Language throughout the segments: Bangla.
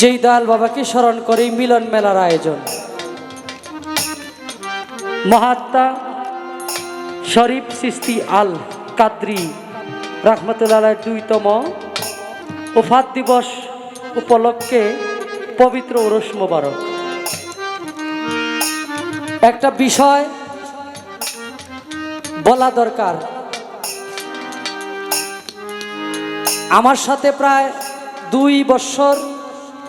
যেই দয়াল বাবাকে স্মরণ করেই মিলন মেলার আয়োজন। মহাত্মা শরীফ সিস্তি আল কাদ্রি রহমতুল্লাহ দুইতম উফাত দিবস উপলক্ষে পবিত্র ওরস মোবারক। একটা বিষয় বলা দরকার। আমার সাথে প্রায় দুই বছর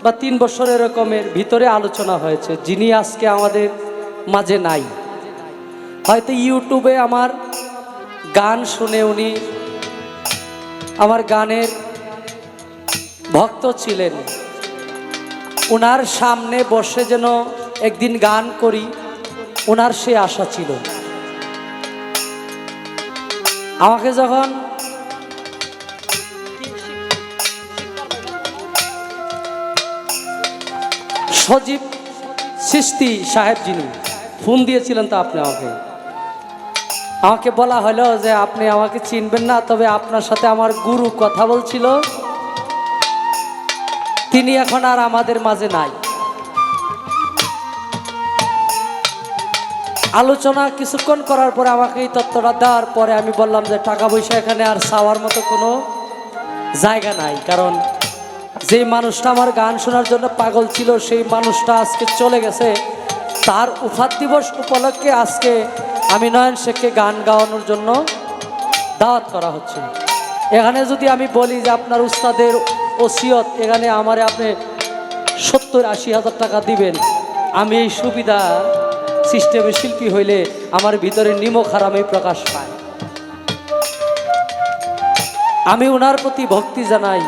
বা তিন বছর এরকমের ভিতরে আলোচনা হয়েছে, যিনি আজকে আমাদের মাঝে নাই। হয়তো ইউটিউবে আমার গান শুনে উনি আমার গানের ভক্ত ছিলেন। ওনার সামনে বসে যেন একদিন গান করি ওনার সে আশা ছিল। আমাকে যখন সজীব সৃষ্টি সাহেব যিনি, ফোন দিয়েছিলেন তো আপনি আমাকে। আমাকে বলা হলো যে আপনি আমাকে চিনবেন না, তবে আপনার সাথে আমার গুরু কথা বলছিল। তিনি এখন আর আমাদের মাঝে নাই। আলোচনা কিছুক্ষণ করার পরে আমাকে এই তত্ত্বটা দেওয়ার পরে আমি বললাম যে টাকা পয়সা এখানে আর চাওয়ার মতো কোনো জায়গা নাই, কারণ যে মানুষটা আমার গান শোনার জন্য পাগল ছিল, সেই মানুষটা আজকে চলে গেছে। তার উফাত দিবস উপলক্ষে আজকে আমি নয়ন শেখকে গান গাওয়ানোর জন্য দাওয়াত করা হচ্ছে। এখানে যদি আমি বলি যে আপনার উস্তাদের ওসিয়ত, এখানে আমারে আপনি সত্তর আশি হাজার টাকা দিবেন। আমি এই সুবিধা সিস্টেমের শিল্পী হইলে আমার ভিতরে নিমক হারামই প্রকাশ পায়। আমি ওনার প্রতি ভক্তি জানাই।